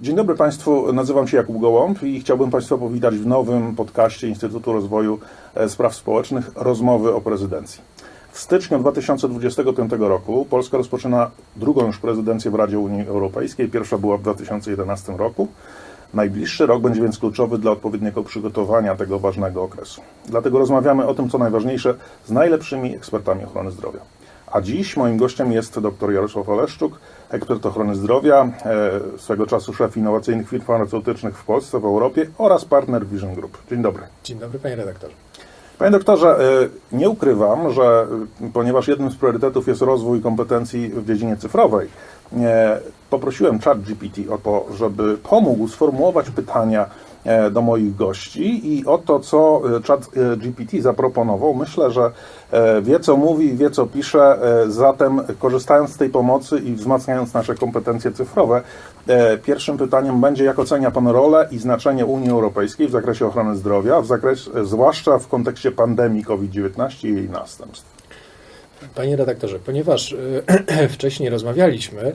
Dzień dobry Państwu, nazywam się Jakub Gołąb i chciałbym Państwa powitać w nowym podcaście Instytutu Rozwoju e, Spraw Społecznych Rozmowy o prezydencji. W styczniu 2025 roku Polska rozpoczyna drugą już prezydencję w Radzie Unii Europejskiej. Pierwsza była w 2011 roku. Najbliższy rok będzie więc kluczowy dla odpowiedniego przygotowania tego ważnego okresu. Dlatego rozmawiamy o tym, co najważniejsze, z najlepszymi ekspertami ochrony zdrowia. A dziś moim gościem jest dr Jarosław Oleszczuk, ekspert ochrony zdrowia, e, swego czasu szef innowacyjnych firm farmaceutycznych w Polsce, w Europie oraz partner Vision Group. Dzień dobry. Dzień dobry, panie redaktorze. Panie doktorze, e, nie ukrywam, że e, ponieważ jednym z priorytetów jest rozwój kompetencji w dziedzinie cyfrowej, poprosiłem ChatGPT o to, żeby pomógł sformułować pytania do moich gości i o to, co e, ChatGPT zaproponował. Myślę, że e, wie, co mówi wie, co pisze, e, zatem korzystając z tej pomocy i wzmacniając nasze kompetencje cyfrowe, e, pierwszym pytaniem będzie, jak ocenia Pan rolę i znaczenie Unii Europejskiej w zakresie ochrony zdrowia, w zakresie, zwłaszcza w kontekście pandemii COVID-19 i jej następstw. Panie redaktorze, ponieważ y, wcześniej rozmawialiśmy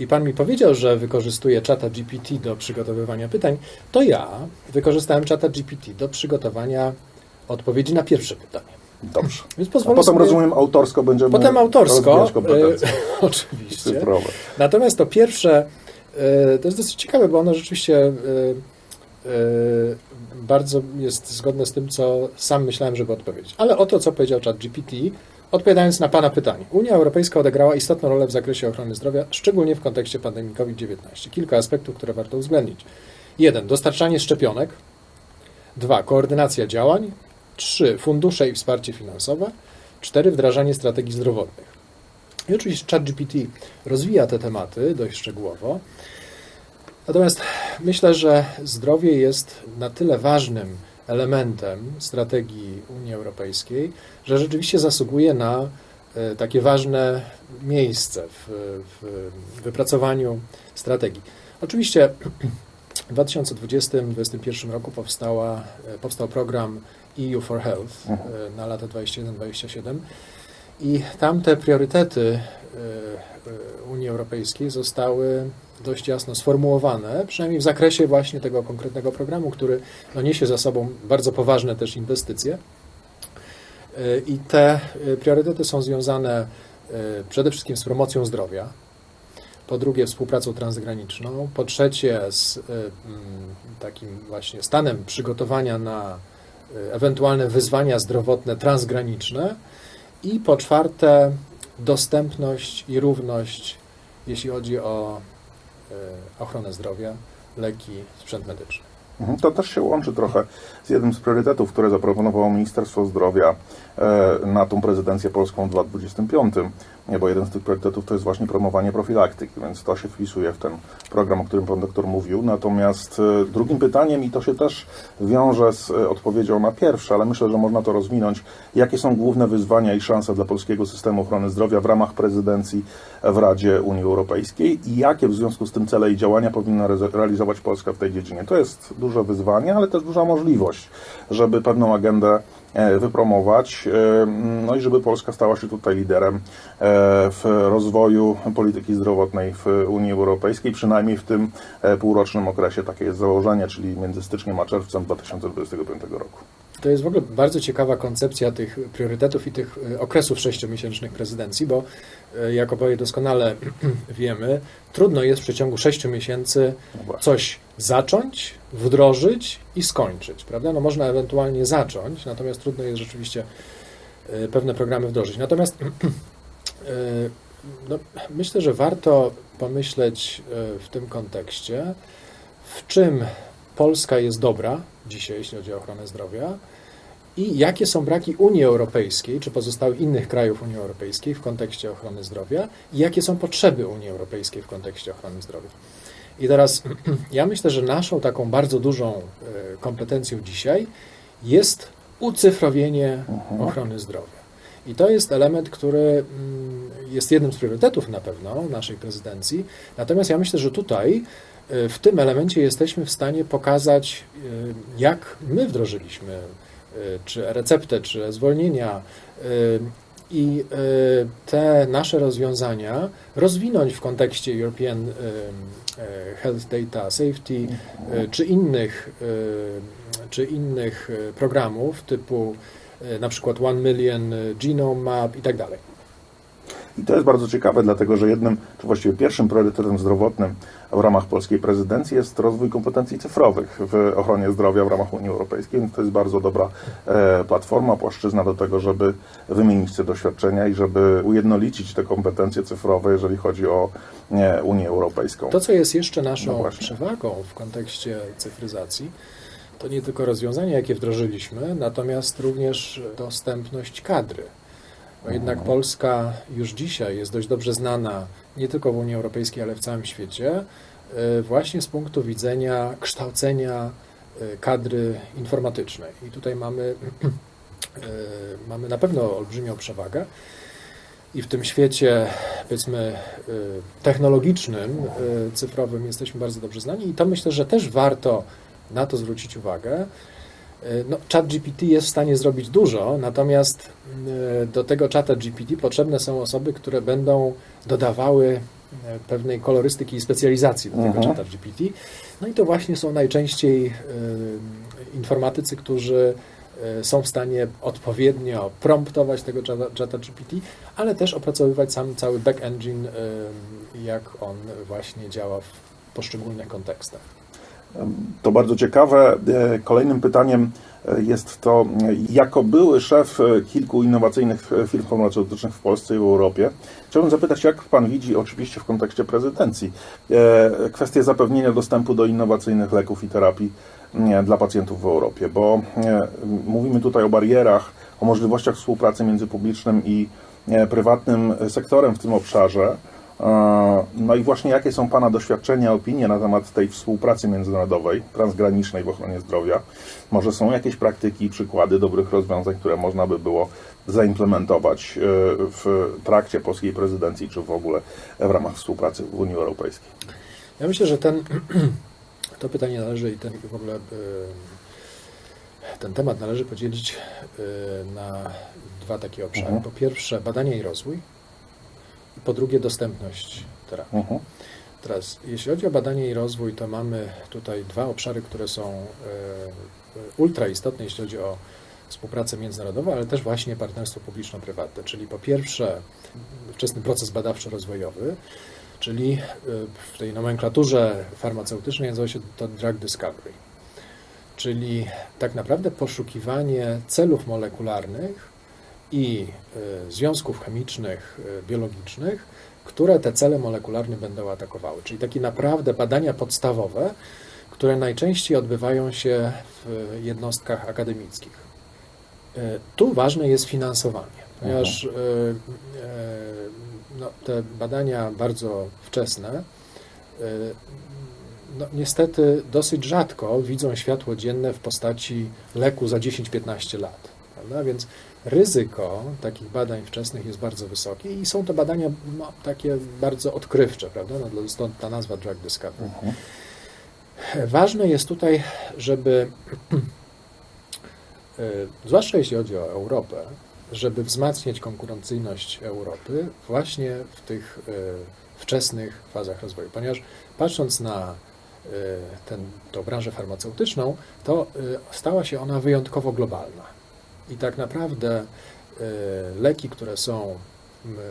i pan mi powiedział, że wykorzystuje czata GPT do przygotowywania pytań, to ja wykorzystałem czata GPT do przygotowania odpowiedzi na pierwsze pytanie. Dobrze. Więc A pozwolę potem sobie... rozumiem autorsko będziemy Potem autorsko, y, oczywiście. cyfrowe. Natomiast to pierwsze, y, to jest dosyć ciekawe, bo ono rzeczywiście bardzo jest zgodne z tym, co sam myślałem, żeby odpowiedzieć. Ale o to, co powiedział czat GPT, odpowiadając na Pana pytanie. Unia Europejska odegrała istotną rolę w zakresie ochrony zdrowia, szczególnie w kontekście pandemii COVID-19. Kilka aspektów, które warto uwzględnić. Jeden, dostarczanie szczepionek. Dwa, koordynacja działań. Trzy, fundusze i wsparcie finansowe. Cztery, wdrażanie strategii zdrowotnych. I oczywiście ChatGPT rozwija te tematy dość szczegółowo. Natomiast myślę, że zdrowie jest na tyle ważnym elementem strategii Unii Europejskiej, że rzeczywiście zasługuje na e, takie ważne miejsce w, w wypracowaniu strategii. Oczywiście w 2020-2021 roku powstała, e, powstał program EU for Health e, na lata 21-27 i tam te priorytety Unii Europejskiej zostały dość jasno sformułowane, przynajmniej w zakresie właśnie tego konkretnego programu, który no, niesie za sobą bardzo poważne też inwestycje. E, I te e, priorytety są związane e, przede wszystkim z promocją zdrowia, po drugie współpracą transgraniczną, po trzecie z e, mm, takim właśnie stanem przygotowania na e, ewentualne wyzwania zdrowotne transgraniczne i po czwarte dostępność i równość, jeśli chodzi o e, ochronę zdrowia, leki, sprzęt medyczny. Mhm, To też się łączy trochę z jednym z priorytetów, które zaproponowało Ministerstwo Zdrowia e, na tą prezydencję polską w 2025, nie, bo jeden z tych priorytetów to jest właśnie promowanie profilaktyki, więc to się wpisuje w ten program, o którym pan doktor mówił. Natomiast e, drugim pytaniem, i to się też wiąże z e, odpowiedzią na pierwsze, ale myślę, że można to rozwinąć, jakie są główne wyzwania i szanse dla polskiego systemu ochrony zdrowia w ramach prezydencji w Radzie Unii Europejskiej i jakie w związku z tym cele i działania powinna re- realizować Polska w tej dziedzinie. To jest duże wyzwanie, ale też duża możliwość, żeby pewną agendę e, wypromować, e, no i żeby Polska stała się tutaj liderem e, w rozwoju polityki zdrowotnej w Unii Europejskiej, przynajmniej w tym półrocznym okresie. Takie jest założenie, czyli między styczniem a czerwcem 2025 roku. To jest w ogóle bardzo ciekawa koncepcja tych priorytetów i tych e, okresów sześciomiesięcznych prezydencji, bo e, jak oboje doskonale wiemy, trudno jest w przeciągu sześciu miesięcy coś zacząć, wdrożyć i skończyć, prawda? No można ewentualnie zacząć, natomiast trudno jest rzeczywiście e, pewne programy wdrożyć. Natomiast no, myślę, że warto pomyśleć w tym kontekście, w czym Polska jest dobra dzisiaj, jeśli chodzi o ochronę zdrowia i jakie są braki Unii Europejskiej czy pozostałych innych krajów Unii Europejskiej w kontekście ochrony zdrowia i jakie są potrzeby Unii Europejskiej w kontekście ochrony zdrowia. I teraz ja myślę, że naszą taką bardzo dużą e, kompetencją dzisiaj jest ucyfrowienie Mhm. ochrony zdrowia. I to jest element, który mm, jest jednym z priorytetów na pewno naszej prezydencji. Natomiast ja myślę, że tutaj w tym elemencie jesteśmy w stanie pokazać, e, jak my wdrożyliśmy e, czy receptę, czy zwolnienia, e, i te nasze rozwiązania rozwinąć w kontekście European Health Data Safety czy innych, czy innych programów typu na przykład One Million Genome Map i tak dalej. I to jest bardzo ciekawe, dlatego że jednym, czy właściwie pierwszym priorytetem zdrowotnym w ramach polskiej prezydencji jest rozwój kompetencji cyfrowych w ochronie zdrowia w ramach Unii Europejskiej, więc to jest bardzo dobra e, platforma, płaszczyzna do tego, żeby wymienić te doświadczenia i żeby ujednolicić te kompetencje cyfrowe, jeżeli chodzi o Unię Europejską. To, co jest jeszcze naszą No przewagą w kontekście cyfryzacji, to nie tylko rozwiązania, jakie wdrożyliśmy, natomiast również dostępność kadry. Bo jednak. Polska już dzisiaj jest dość dobrze znana nie tylko w Unii Europejskiej, ale w całym świecie, y, właśnie z punktu widzenia kształcenia y, kadry informatycznej. I tutaj mamy, y, mamy na pewno olbrzymią przewagę. I w tym świecie, powiedzmy, technologicznym, cyfrowym jesteśmy bardzo dobrze znani i to myślę, że też warto na to zwrócić uwagę. Y, No, chat GPT jest w stanie zrobić dużo, natomiast y, do tego czata GPT potrzebne są osoby, które będą dodawały y, pewnej kolorystyki i specjalizacji do tego Mhm. czata GPT. No i to właśnie są najczęściej informatycy, którzy są w stanie odpowiednio promptować tego czata, GPT, ale też opracowywać sam cały back engine, y, jak on właśnie działa w poszczególnych kontekstach. To bardzo ciekawe. E, Kolejnym pytaniem e, jest to, jako były szef e, kilku innowacyjnych firm farmaceutycznych w Polsce i w Europie, chciałbym zapytać, jak Pan widzi, oczywiście w kontekście prezydencji, kwestię zapewnienia dostępu do innowacyjnych leków i terapii dla pacjentów w Europie, bo mówimy tutaj o barierach, o możliwościach współpracy między publicznym i prywatnym sektorem w tym obszarze. E, No i właśnie jakie są Pana doświadczenia, opinie na temat tej współpracy międzynarodowej, transgranicznej w ochronie zdrowia? Może są jakieś praktyki i przykłady dobrych rozwiązań, które można by było zaimplementować e, w trakcie polskiej prezydencji, czy w ogóle w ramach współpracy w Unii Europejskiej? Ja myślę, że ten, to pytanie należy i ten w ogóle y, ten temat należy podzielić na dwa takie obszary. Mhm. Po pierwsze badania i rozwój i po drugie dostępność terapii. Mhm. Teraz, jeśli chodzi o badanie i rozwój, to mamy tutaj dwa obszary, które są e, ultra istotne, jeśli chodzi o współpracę międzynarodową, ale też właśnie partnerstwo publiczno-prywatne. Czyli po pierwsze wczesny proces badawczo-rozwojowy, czyli e, w tej nomenklaturze farmaceutycznej nazywa się to drug discovery. Czyli tak naprawdę poszukiwanie celów molekularnych i e, związków chemicznych, e, biologicznych, które te cele molekularne będą atakowały. Czyli takie naprawdę badania podstawowe, które najczęściej odbywają się w jednostkach akademickich. E, Tu ważne jest finansowanie, ponieważ e, no, te badania bardzo wczesne no, niestety dosyć rzadko widzą światło dzienne w postaci leku za 10-15 lat. Prawda? Więc ryzyko takich badań wczesnych jest bardzo wysokie i są to badania no, takie bardzo odkrywcze, prawda? No, stąd ta nazwa drug discovery. Mhm. Ważne jest tutaj, żeby, e, zwłaszcza jeśli chodzi o Europę, żeby wzmacniać konkurencyjność Europy właśnie w tych e, wczesnych fazach rozwoju. Ponieważ patrząc na e, ten, tą branżę farmaceutyczną, to stała się ona wyjątkowo globalna. I tak naprawdę e, leki, które są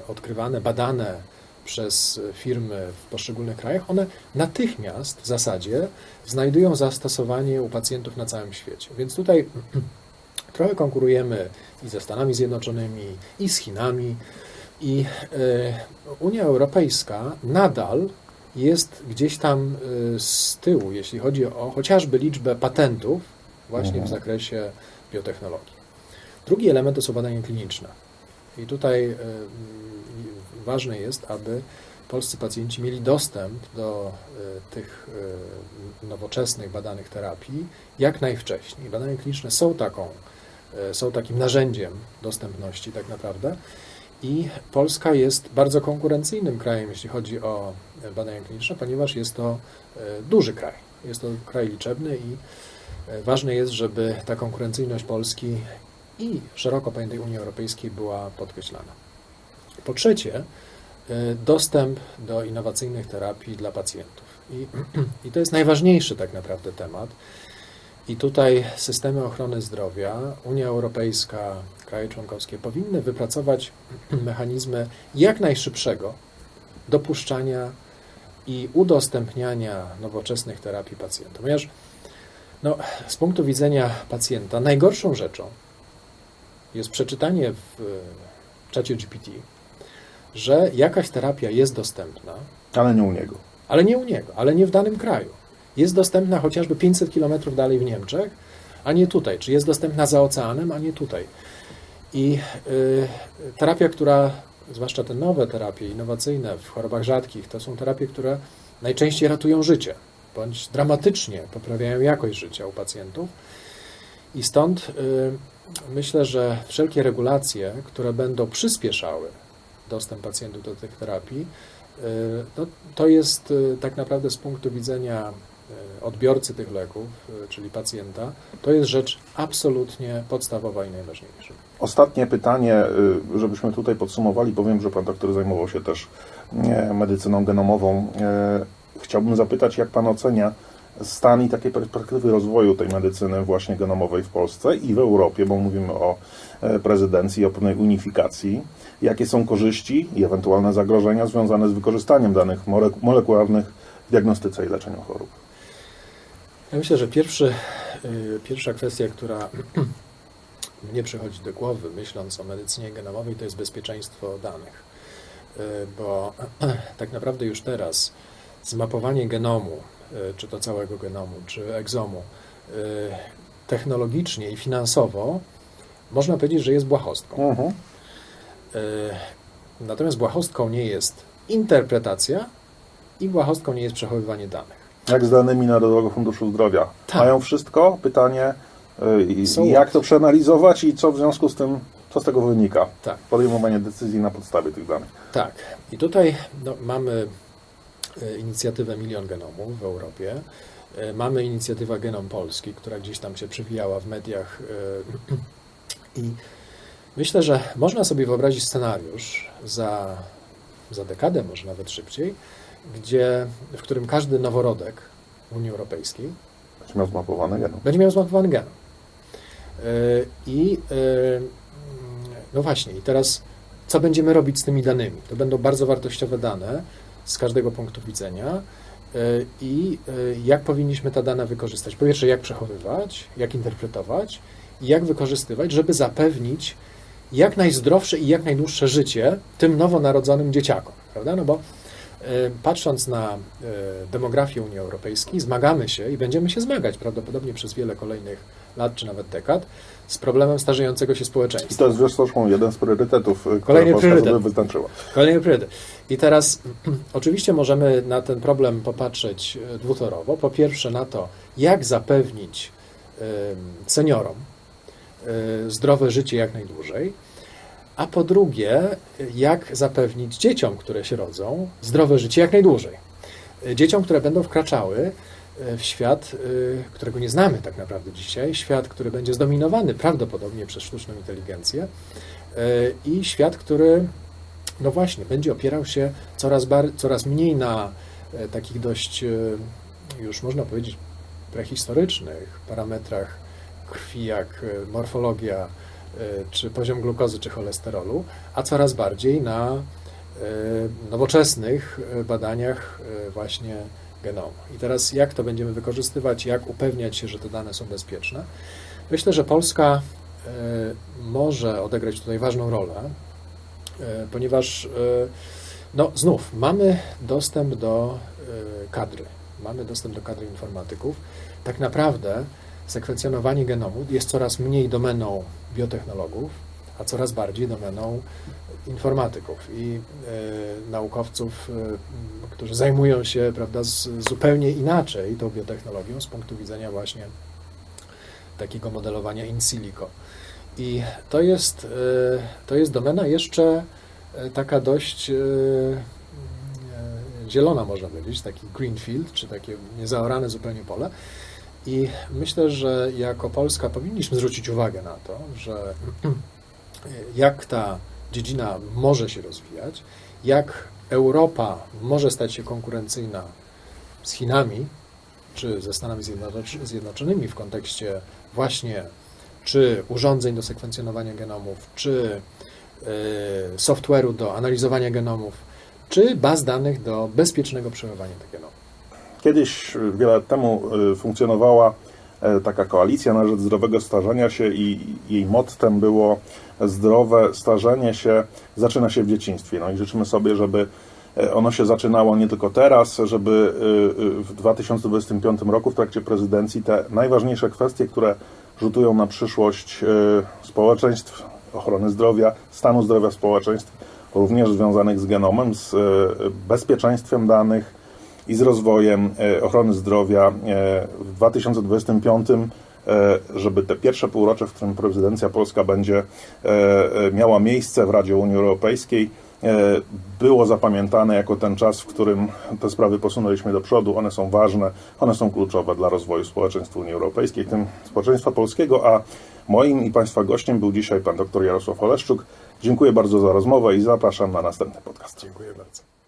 odkrywane, badane przez firmy w poszczególnych krajach, one natychmiast w zasadzie znajdują zastosowanie u pacjentów na całym świecie. Więc tutaj trochę konkurujemy i ze Stanami Zjednoczonymi, i z Chinami. I e, Unia Europejska nadal jest gdzieś tam e, z tyłu, jeśli chodzi o chociażby liczbę patentów właśnie w Mhm. zakresie biotechnologii. Drugi element to są badania kliniczne. I tutaj e, ważne jest, aby polscy pacjenci mieli dostęp do e, tych e, nowoczesnych badanych terapii jak najwcześniej. Badania kliniczne są taką, są takim narzędziem dostępności tak naprawdę. I Polska jest bardzo konkurencyjnym krajem, jeśli chodzi o badania kliniczne, ponieważ jest to duży kraj. Jest to kraj liczebny i ważne jest, żeby ta konkurencyjność Polski i szeroko pojętej Unii Europejskiej była podkreślana. Po trzecie, y, dostęp do innowacyjnych terapii dla pacjentów. I, I to jest najważniejszy tak naprawdę temat. I tutaj systemy ochrony zdrowia, Unia Europejska, kraje członkowskie powinny wypracować mechanizmy jak najszybszego dopuszczania i udostępniania nowoczesnych terapii pacjentom. Ponieważ no, z punktu widzenia pacjenta najgorszą rzeczą jest przeczytanie w e, czacie GPT, że jakaś terapia jest dostępna, Ale nie u niego. ale nie u niego, ale nie w danym kraju. Jest dostępna chociażby 500 km dalej w Niemczech, a nie tutaj. Czy jest dostępna za oceanem, a nie tutaj. I y, terapia, która, zwłaszcza te nowe terapie innowacyjne w chorobach rzadkich, to są terapie, które najczęściej ratują życie, bądź dramatycznie poprawiają jakość życia u pacjentów. I stąd y, myślę, że wszelkie regulacje, które będą przyspieszały dostęp pacjentów do tych terapii, y, to jest y, tak naprawdę z punktu widzenia odbiorcy tych leków, czyli pacjenta, to jest rzecz absolutnie podstawowa i najważniejsza. Ostatnie pytanie, żebyśmy tutaj podsumowali, bo wiem, że Pan doktor zajmował się też medycyną genomową. Chciałbym zapytać, jak Pan ocenia stan i takie perspektywy rozwoju tej medycyny właśnie genomowej w Polsce i w Europie, bo mówimy o e, prezydencji, o pewnej unifikacji. Jakie są korzyści i ewentualne zagrożenia związane z wykorzystaniem danych mole- molekularnych w diagnostyce i leczeniu chorób? Ja myślę, że pierwszy, y, pierwsza kwestia, która mnie przychodzi do głowy, myśląc o medycynie genomowej, to jest bezpieczeństwo danych. Y, Bo tak naprawdę już teraz zmapowanie genomu, y, czy to całego genomu, czy egzomu, y, technologicznie i finansowo, można powiedzieć, że jest błahostką. Mhm. Y, Natomiast błahostką nie jest interpretacja i błahostką nie jest przechowywanie danych. Jak z danymi Narodowego Funduszu Zdrowia? Tak. Mają wszystko? Pytanie, So jak to przeanalizować i co w związku z tym, co z tego wynika? Tak. Podejmowanie decyzji na podstawie tych danych. Tak. I tutaj no, mamy e, inicjatywę Milion Genomów w Europie. E, Mamy inicjatywę Genom Polski, która gdzieś tam się przewijała w mediach. e, I myślę, że można sobie wyobrazić scenariusz za, za dekadę, może nawet szybciej, gdzie, w którym każdy noworodek Unii Europejskiej Będzie miał zmapowany genom. będzie miał zmapowany genom. E, I e, no właśnie, i teraz co będziemy robić z tymi danymi? To będą bardzo wartościowe dane z każdego punktu widzenia e, i e, jak powinniśmy te dane wykorzystać. Po pierwsze, jak przechowywać, jak interpretować i jak wykorzystywać, żeby zapewnić jak najzdrowsze i jak najdłuższe życie tym nowonarodzonym dzieciakom, prawda? No bo e, patrząc na demografię Unii Europejskiej, zmagamy się i będziemy się zmagać prawdopodobnie przez wiele kolejnych lat czy nawet dekad z problemem starzejącego się I społeczeństwa. to jest zresztą jeden z priorytetów, które Kolejny priorytet. wyznaczyła. Kolejny priorytet. I teraz oczywiście możemy na ten problem popatrzeć e, dwutorowo. Po pierwsze na to, jak zapewnić em, seniorom e, zdrowe życie jak najdłużej, a po drugie, e, jak zapewnić dzieciom, które się rodzą, zdrowe życie jak najdłużej. E, Dzieciom, które będą wkraczały e, w świat, e, którego nie znamy tak naprawdę dzisiaj, świat, który będzie zdominowany prawdopodobnie przez sztuczną inteligencję e, i świat, który no właśnie, będzie opierał się coraz, bar, coraz mniej na e, takich dość, e, już można powiedzieć, prehistorycznych parametrach krwi, jak e, morfologia, e, czy poziom glukozy, czy cholesterolu, a coraz bardziej na e, nowoczesnych e, badaniach e, właśnie genomu. I teraz jak to będziemy wykorzystywać, jak upewniać się, że te dane są bezpieczne? Myślę, że Polska e, może odegrać tutaj ważną rolę, e, ponieważ e, no znów mamy dostęp do kadry, mamy dostęp do kadry informatyków. Tak naprawdę sekwencjonowanie genomu jest coraz mniej domeną biotechnologów, a coraz bardziej domeną informatyków i e, naukowców, e, którzy zajmują się prawda, z, zupełnie inaczej tą biotechnologią z punktu widzenia właśnie takiego modelowania in silico. I to jest, e, to jest domena jeszcze taka dość zielona, można powiedzieć, taki greenfield, czy takie niezaorane zupełnie pole. I myślę, że jako Polska powinniśmy zwrócić uwagę na to, że jak ta dziedzina może się rozwijać, jak Europa może stać się konkurencyjna z Chinami czy ze Stanami Zjednocz- Zjednoczonymi w kontekście właśnie czy urządzeń do sekwencjonowania genomów, czy y, software'u do analizowania genomów, czy baz danych do bezpiecznego przechowywania tych genomów. Kiedyś, wiele lat temu, y, funkcjonowała e, taka koalicja na rzecz zdrowego starzenia się i jej mottem było zdrowe starzenie się zaczyna się w dzieciństwie. No i życzymy sobie, żeby e, ono się zaczynało nie tylko teraz, żeby y, w 2025 roku w trakcie prezydencji te najważniejsze kwestie, które rzutują na przyszłość społeczeństw, ochrony zdrowia, stanu zdrowia społeczeństw, również związanych z genomem, z bezpieczeństwem danych, i z rozwojem e, ochrony zdrowia e, w 2025, e, żeby te pierwsze półrocze, w którym prezydencja polska będzie miała miejsce w Radzie Unii Europejskiej, było zapamiętane jako ten czas, w którym te sprawy posunęliśmy do przodu. One są ważne, one są kluczowe dla rozwoju społeczeństwa Unii Europejskiej, w tym społeczeństwa polskiego, a moim i Państwa gościem był dzisiaj pan dr Jarosław Oleszczuk. Dziękuję bardzo za rozmowę i zapraszam na następny podcast. Dziękuję bardzo.